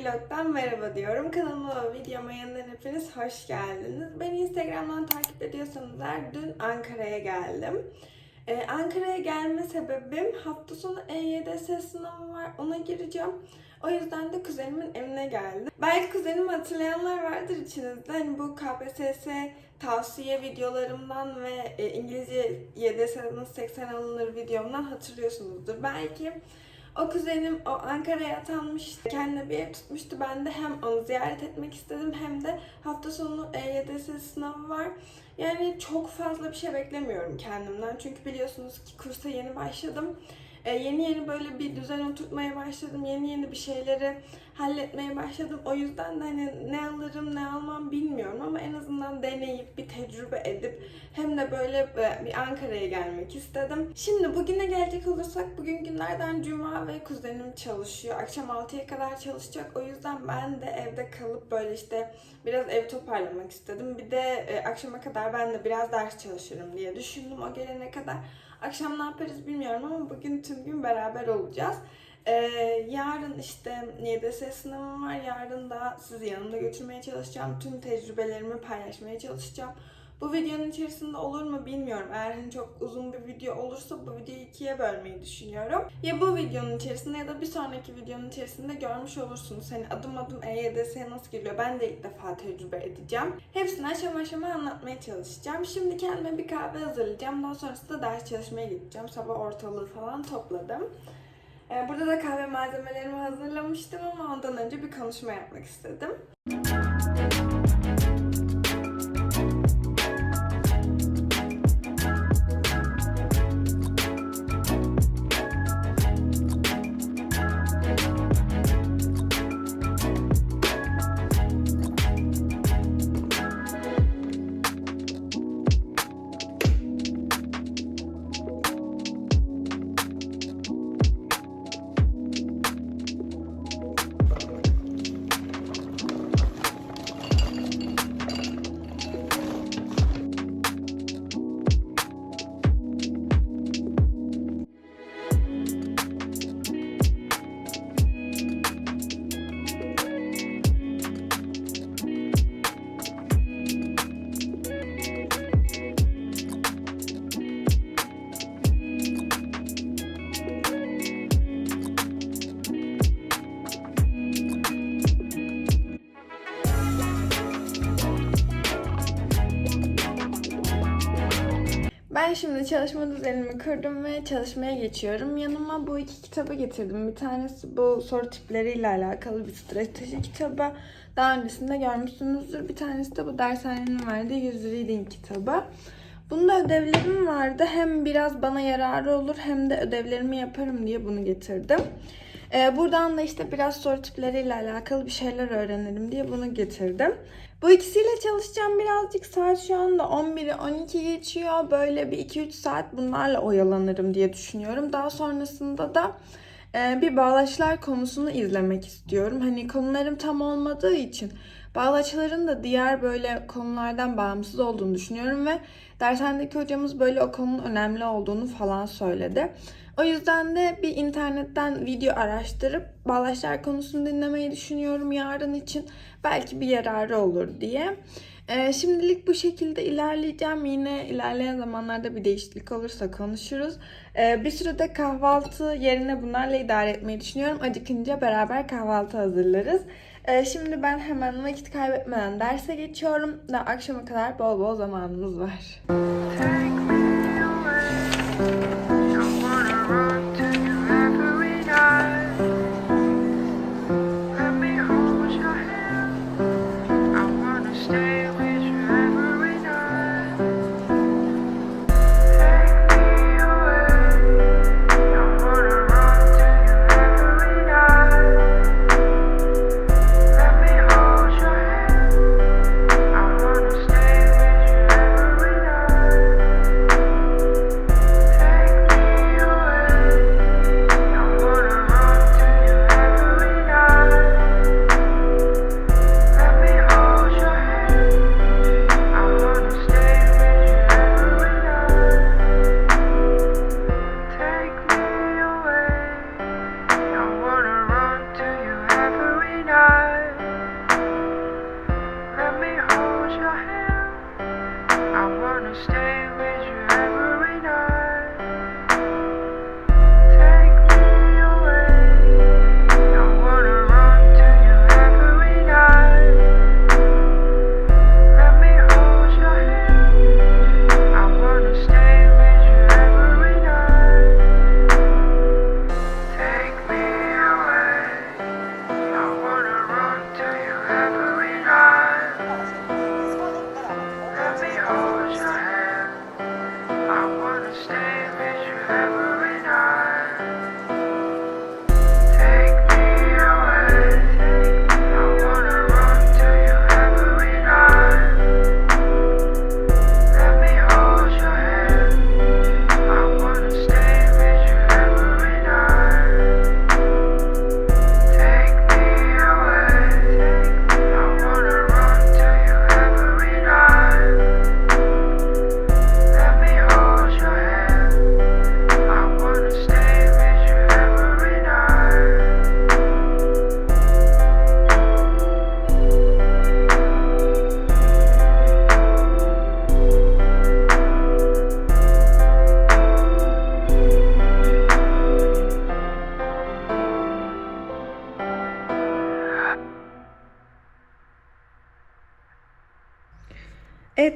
Vlog'dan merhaba diyorum. Kanalıma videoma yeniden hepiniz hoş geldiniz. Beni Instagram'dan takip ediyorsanız eğer dün Ankara'ya geldim. Ee, Ankara'ya gelme sebebim hafta sonu EYDS sınavı var. Ona gireceğim. O yüzden de kuzenimin evine geldim. Belki kuzenimi hatırlayanlar vardır içinizde. Hani bu KPSS tavsiye videolarımdan ve e, İngilizce YDS nasıl 80 alınır videomdan hatırlıyorsunuzdur. Belki o kuzenim o Ankara'ya atanmıştı. Kendine bir ev tutmuştu. Ben de hem onu ziyaret etmek istedim hem de hafta sonu EYDS sınavı var. Yani çok fazla bir şey beklemiyorum kendimden. Çünkü biliyorsunuz ki kursa yeni başladım. Ee, yeni yeni böyle bir düzen oturtmaya başladım. Yeni yeni bir şeyleri halletmeye başladım. O yüzden de hani ne alırım ne almam bilmiyorum ama en azından deneyip bir tecrübe edip hem de böyle e, bir Ankara'ya gelmek istedim. Şimdi bugüne gelecek olursak bugün günlerden cuma ve kuzenim çalışıyor. Akşam 6'ya kadar çalışacak. O yüzden ben de evde kalıp böyle işte biraz ev toparlamak istedim. Bir de e, akşama kadar ben de biraz ders çalışırım diye düşündüm o gelene kadar. Akşam ne yaparız bilmiyorum ama bugün tüm gün beraber olacağız. Ee, yarın işte YDS sınavım var. Yarın da sizi yanımda götürmeye çalışacağım. Tüm tecrübelerimi paylaşmaya çalışacağım. Bu videonun içerisinde olur mu bilmiyorum. Eğer hani çok uzun bir video olursa bu videoyu ikiye bölmeyi düşünüyorum. Ya bu videonun içerisinde ya da bir sonraki videonun içerisinde görmüş olursunuz. Hani adım adım EYDS'ye nasıl giriyor ben de ilk defa tecrübe edeceğim. Hepsini aşama aşama anlatmaya çalışacağım. Şimdi kendime bir kahve hazırlayacağım. Daha sonrasında ders çalışmaya gideceğim. Sabah ortalığı falan topladım. Ee, Burada da kahve malzemelerimi hazırlamıştım ama ondan önce bir konuşma yapmak istedim. Ben çalışma düzenimi kırdım ve çalışmaya geçiyorum. Yanıma bu iki kitabı getirdim. Bir tanesi bu soru tipleriyle alakalı bir strateji kitabı. Daha öncesinde görmüşsünüzdür. Bir tanesi de bu dershanenin verdiği yüz reading kitabı. Bunda ödevlerim vardı. Hem biraz bana yararı olur hem de ödevlerimi yaparım diye bunu getirdim. Ee, buradan da işte biraz soru tipleriyle alakalı bir şeyler öğrenelim diye bunu getirdim. Bu ikisiyle çalışacağım birazcık. Saat şu anda 11'i 12 geçiyor. Böyle bir 2-3 saat bunlarla oyalanırım diye düşünüyorum. Daha sonrasında da e, bir bağlaçlar konusunu izlemek istiyorum. Hani konularım tam olmadığı için bağlaçların da diğer böyle konulardan bağımsız olduğunu düşünüyorum ve dershanedeki hocamız böyle o önemli olduğunu falan söyledi. O yüzden de bir internetten video araştırıp bağlaçlar konusunu dinlemeyi düşünüyorum yarın için. Belki bir yararı olur diye. Ee, şimdilik bu şekilde ilerleyeceğim. Yine ilerleyen zamanlarda bir değişiklik olursa konuşuruz. Ee, bir sürede kahvaltı yerine bunlarla idare etmeyi düşünüyorum. Acıkınca beraber kahvaltı hazırlarız. Ee, şimdi ben hemen vakit kaybetmeden derse geçiyorum. Daha akşama kadar bol bol zamanımız var.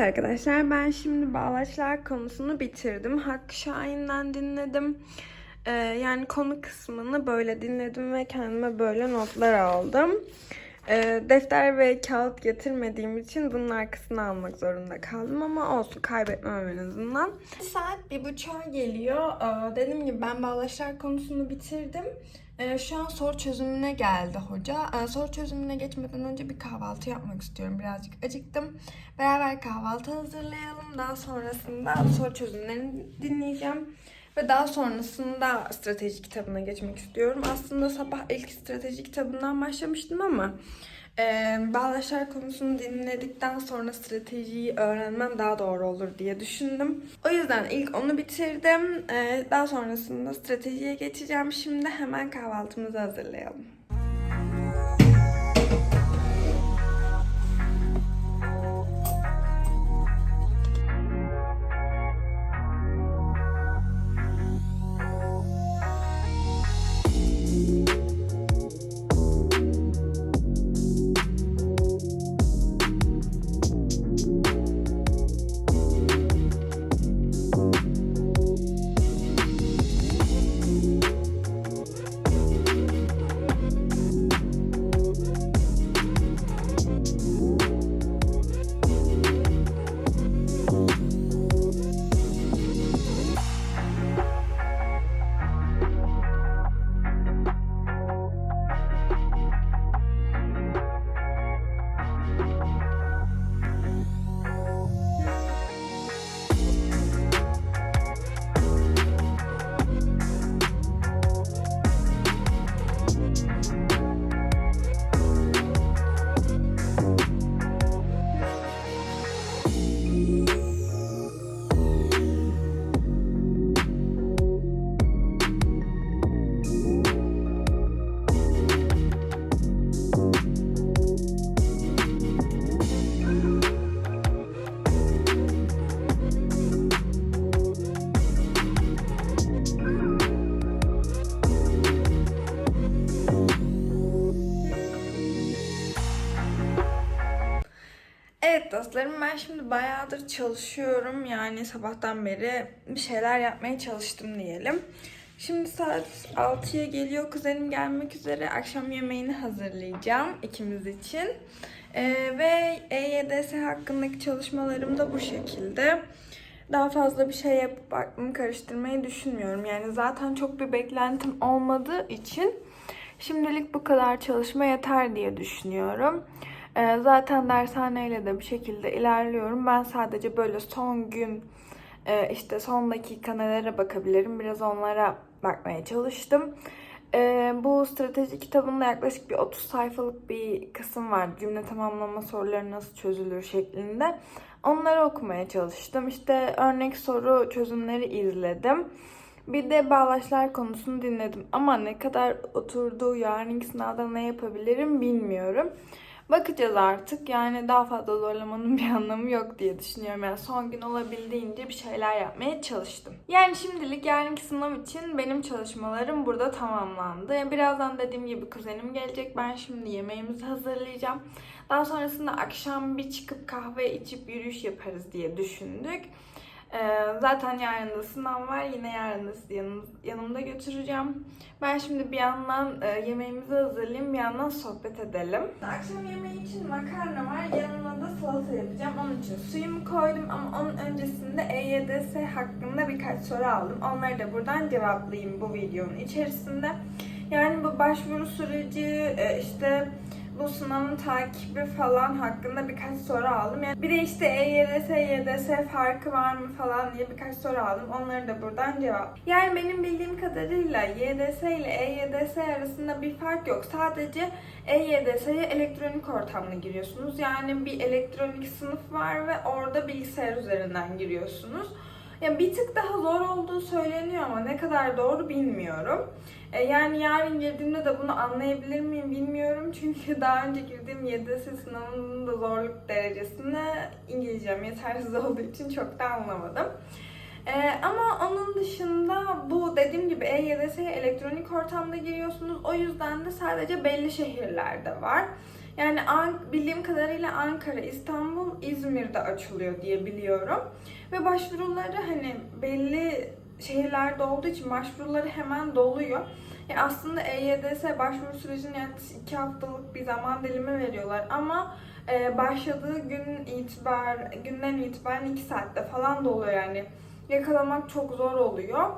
Arkadaşlar ben şimdi bağlaçlar konusunu bitirdim. Hakkı Şahin'den dinledim. Ee, yani konu kısmını böyle dinledim ve kendime böyle notlar aldım. Ee, defter ve kağıt getirmediğim için bunun arkasını almak zorunda kaldım ama olsun kaybetmem en azından. Saat bir buçuğa geliyor. Ee, dediğim gibi ben bağlaçlar konusunu bitirdim. Ee, şu an soru çözümüne geldi hoca. Ee, soru çözümüne geçmeden önce bir kahvaltı yapmak istiyorum. Birazcık acıktım. Beraber kahvaltı hazırlayalım. Daha sonrasında soru çözümlerini dinleyeceğim. Ve daha sonrasında strateji kitabına geçmek istiyorum. Aslında sabah ilk strateji kitabından başlamıştım ama e, bağlaçlar konusunu dinledikten sonra stratejiyi öğrenmem daha doğru olur diye düşündüm. O yüzden ilk onu bitirdim. E, daha sonrasında stratejiye geçeceğim. Şimdi hemen kahvaltımızı hazırlayalım. Dostlarım ben şimdi bayağıdır çalışıyorum. Yani sabahtan beri bir şeyler yapmaya çalıştım diyelim. Şimdi saat 6'ya geliyor. Kuzenim gelmek üzere. Akşam yemeğini hazırlayacağım ikimiz için. Ee, ve EYDS hakkındaki çalışmalarım da bu şekilde. Daha fazla bir şey yapıp aklımı karıştırmayı düşünmüyorum. Yani zaten çok bir beklentim olmadığı için şimdilik bu kadar çalışma yeter diye düşünüyorum. Ee, zaten dershaneyle de bir şekilde ilerliyorum. Ben sadece böyle son gün e, işte son dakika nelere bakabilirim biraz onlara bakmaya çalıştım. Ee, bu strateji kitabında yaklaşık bir 30 sayfalık bir kısım var. Cümle tamamlama soruları nasıl çözülür şeklinde. Onları okumaya çalıştım. İşte örnek soru çözümleri izledim. Bir de bağlaçlar konusunu dinledim. Ama ne kadar oturduğu yarınki sınavda ne yapabilirim bilmiyorum. Bakacağız artık. Yani daha fazla zorlamanın bir anlamı yok diye düşünüyorum. Yani son gün olabildiğince bir şeyler yapmaya çalıştım. Yani şimdilik yarınki sınav için benim çalışmalarım burada tamamlandı. Yani birazdan dediğim gibi kuzenim gelecek. Ben şimdi yemeğimizi hazırlayacağım. Daha sonrasında akşam bir çıkıp kahve içip yürüyüş yaparız diye düşündük. Ee, zaten yarın da sınav var. Yine yarın da yanım, yanımda götüreceğim. Ben şimdi bir yandan e, yemeğimizi hazırlayayım, bir yandan sohbet edelim. Akşam yemeği için makarna var. Yanına da salata yapacağım. Onun için suyumu koydum ama onun öncesinde EYDS hakkında birkaç soru aldım. Onları da buradan cevaplayayım bu videonun içerisinde. Yani bu başvuru süreci, e, işte bu sınavın takibi falan hakkında birkaç soru aldım. Yani bir de işte EYDS, YDS farkı var mı falan diye birkaç soru aldım. Onları da buradan cevap. Yani benim bildiğim kadarıyla YDS ile EYDS arasında bir fark yok. Sadece EYDS'ye elektronik ortamda giriyorsunuz. Yani bir elektronik sınıf var ve orada bilgisayar üzerinden giriyorsunuz. Yani bir tık daha zor olduğu söyleniyor ama ne kadar doğru bilmiyorum. E, yani yarın girdiğimde de bunu anlayabilir miyim bilmiyorum. Çünkü daha önce girdiğim YDS sınavının da zorluk derecesini İngilizcem yetersiz olduğu için çok da anlamadım. Ee, ama onun dışında bu dediğim gibi EYDS'ye elektronik ortamda giriyorsunuz. O yüzden de sadece belli şehirlerde var. Yani An- bildiğim kadarıyla Ankara, İstanbul, İzmir'de açılıyor diye biliyorum. Ve başvuruları hani belli şehirlerde olduğu için başvuruları hemen doluyor. Ya aslında EYDS başvuru sürecinin yaklaşık 2 haftalık bir zaman dilimi veriyorlar ama e, başladığı gün itibar günden itibaren 2 saatte falan doluyor yani. Yakalamak çok zor oluyor.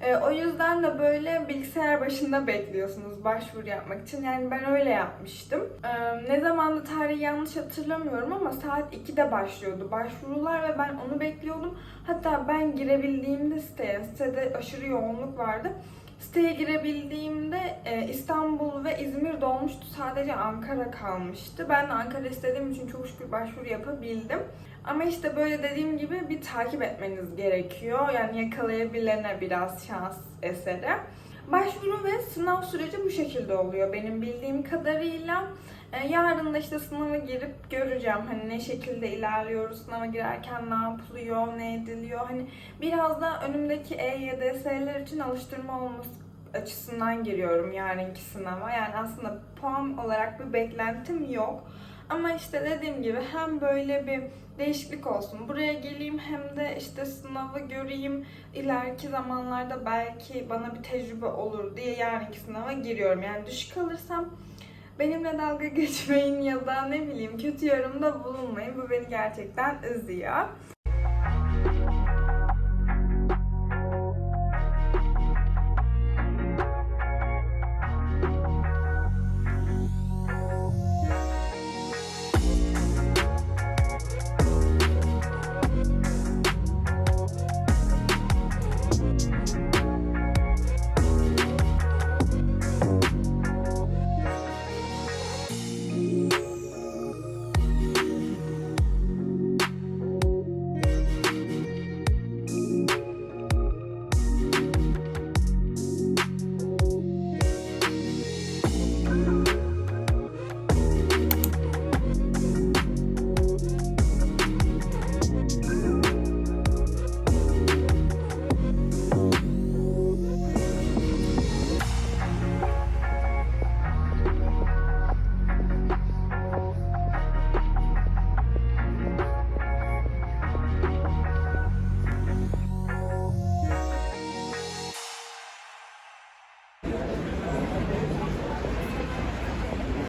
E, o yüzden de böyle bilgisayar başında bekliyorsunuz başvuru yapmak için. Yani ben öyle yapmıştım. E, ne zamandı tarihi yanlış hatırlamıyorum ama saat 2'de başlıyordu başvurular ve ben onu bekliyordum. Hatta ben girebildiğimde siteye, sitede aşırı yoğunluk vardı. Siteye girebildiğimde e, İstanbul ve İzmir dolmuştu. Sadece Ankara kalmıştı. Ben de Ankara istediğim için çok şükür başvuru yapabildim. Ama işte böyle dediğim gibi bir takip etmeniz gerekiyor. Yani yakalayabilene biraz şans eseri. Başvuru ve sınav süreci bu şekilde oluyor benim bildiğim kadarıyla. E, Yarın da işte sınava girip göreceğim hani ne şekilde ilerliyoruz, sınava girerken ne yapılıyor, ne ediliyor. Hani biraz da önümdeki EYDS'ler için alıştırma olması açısından giriyorum yarınki sınava. Yani aslında puan olarak bir beklentim yok. Ama işte dediğim gibi hem böyle bir değişiklik olsun. Buraya geleyim hem de işte sınavı göreyim. İleriki zamanlarda belki bana bir tecrübe olur diye yarınki sınava giriyorum. Yani düşük alırsam benimle dalga geçmeyin ya da ne bileyim kötü yorumda bulunmayın. Bu beni gerçekten üzüyor.